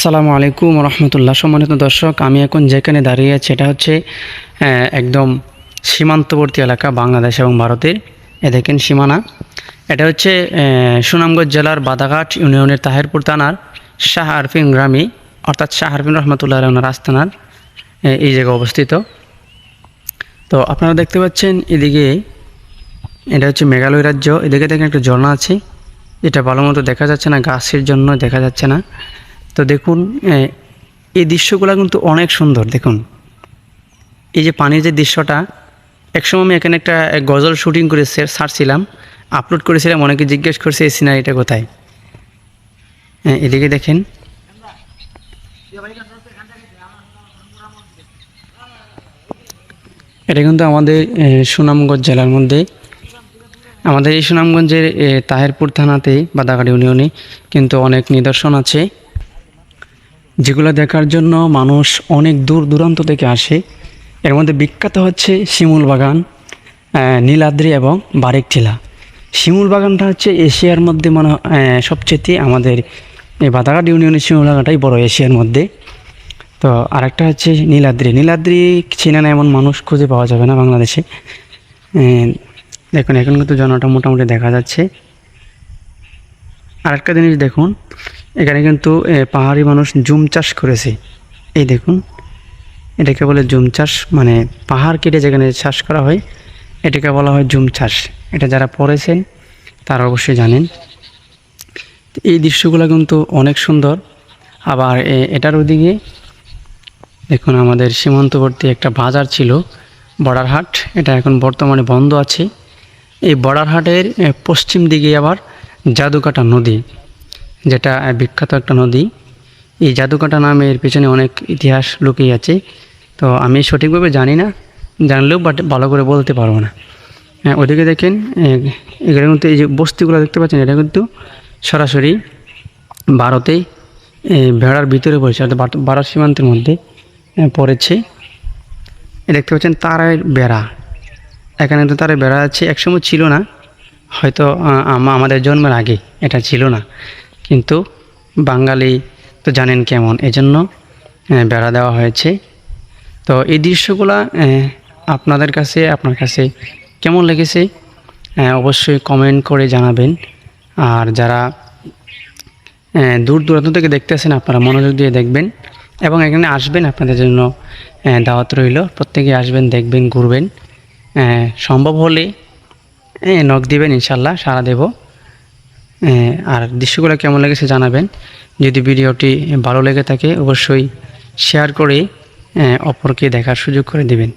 আসসালামু আলাইকুম রহমতুল্লাহ। সম্মানিত দর্শক, আমি এখন যেখানে দাঁড়িয়ে আছি, এটা হচ্ছে একদম সীমান্তবর্তী এলাকা বাংলাদেশ এবং ভারতের। এ দেখেন সীমানা। এটা হচ্ছে সুনামগঞ্জ জেলার বাদাঘাট ইউনিয়নের তাহেরপুর থানার শাহ আরফিন গ্রামে, অর্থাৎ শাহ আরফিন রহমতুল্লাহ ওনার আস্তানার এই জায়গায় অবস্থিত। তো আপনারা দেখতে পাচ্ছেন এদিকে, এটা হচ্ছে মেঘালয় রাজ্য। এদিকে দেখেন একটা ঝর্ণা আছে। এটা ভালো মতো দেখা যাচ্ছে না গাছের জন্য দেখা যাচ্ছে না। তো দেখুন এই দৃশ্যগুলো কিন্তু অনেক সুন্দর, দেখুন। এই যে পানির যে দৃশ্যটা, একসময় আমি এখানে একটা গজল শুটিং করে সারছিলাম, আপলোড করেছিলাম, অনেকে জিজ্ঞেস করছে এই সিনারিটা কোথায়? হ্যাঁ এদিকে দেখেন। এটা কিন্তু আমাদের সুনামগঞ্জ জেলার মধ্যে। আমাদের এই সুনামগঞ্জের তাহেরপুর থানাতে বাদাগাড়ি ইউনিয়নে কিন্তু অনেক নিদর্শন আছে। যেগুলো দেখার জন্য মানুষ অনেক দূর দূরান্ত থেকে আসে। এর মধ্যে বিখ্যাত হচ্ছে শিমুল বাগান নীলাদ্রি এবং বারেক টিলা। শিমুল বাগানটা হচ্ছে এশিয়ার মধ্যে মানে সবচেয়ে আমাদের এই বাদাঘাট ইউনিয়নের শিমুল বাগানটাই বড় এশিয়ার মধ্যে। তো আরেকটা হচ্ছে নীলাদ্রি। নীলাদ্রি চেনে না এমন মানুষ খুঁজে পাওয়া যাবে না বাংলাদেশে। দেখুন, এখন কিন্তু জনটা মোটামুটি দেখা যাচ্ছে। আরেকটা জিনিস দেখুন এখানে কিন্তু পাহাড়ি মানুষ জুম চাষ করেছে। এই দেখুন, এটাকে বলে জুম চাষ মানে পাহাড় কেটে যেখানে চাষ করা হয়, এটাকে বলা হয় জুম চাষ। এটা যারা পড়েছেন তারা অবশ্যই জানেন। এই দৃশ্যগুলো কিন্তু অনেক সুন্দর। আবার এটার ওদিকে, দেখুন আমাদের সীমান্তবর্তী একটা বাজার ছিল, বর্ডার হাট। এটা এখন বর্তমানে বন্ধ আছে। এই বর্ডার হাটের পশ্চিম দিকে আবার জাদুকাটা নদী। যেটা বিখ্যাত একটা নদী। এই জাদুকাটা নামের পেছনে অনেক ইতিহাস লুকিয়ে আছে। তো আমি সঠিকভাবে জানি না, জানলেও বাট ভালো করে বলতে পারব না। হ্যাঁ ওদিকে দেখেন এখানে কিন্তু এই যে বস্তিগুলো দেখতে পাচ্ছেন, এটা কিন্তু সরাসরি ভারতে ভেড়ার ভিতরে পড়েছে, অর্থাৎ ভারত- সীমান্তের মধ্যে পড়েছে। দেখতে পাচ্ছেন তারার বেড়া এখানে তো তারা বেড়া আছে, একসময় ছিল না। হয়তো আমাদের জন্মের আগে এটা ছিল না। কিন্তু বাঙালি তো জানেন কেমন, এজন্য বেড়া দেওয়া হয়েছে। তো এই দৃশ্যগুলা আপনাদের কাছে, আপনার কাছে কেমন লেগেছে? অবশ্যই কমেন্ট করে জানাবেন। আর যারা দূর দূরান্ত থেকে দেখতে আসেন, আপনারা মনোযোগ দিয়ে দেখবেন। এবং এখানে আসবেন আপনাদের জন্য দাওয়াত রইল। প্রত্যেকে আসবেন, দেখবেন, ঘুরবেন। সম্ভব হলে নখ দিবেন ইনশাল্লাহ সারা দেব। আর দৃশ্যগুলো কেমন লেগেছে জানাবেন। যদি ভিডিওটি ভালো লেগে থাকে, অবশ্যই শেয়ার করে অপরকে দেখার সুযোগ করে দিবেন।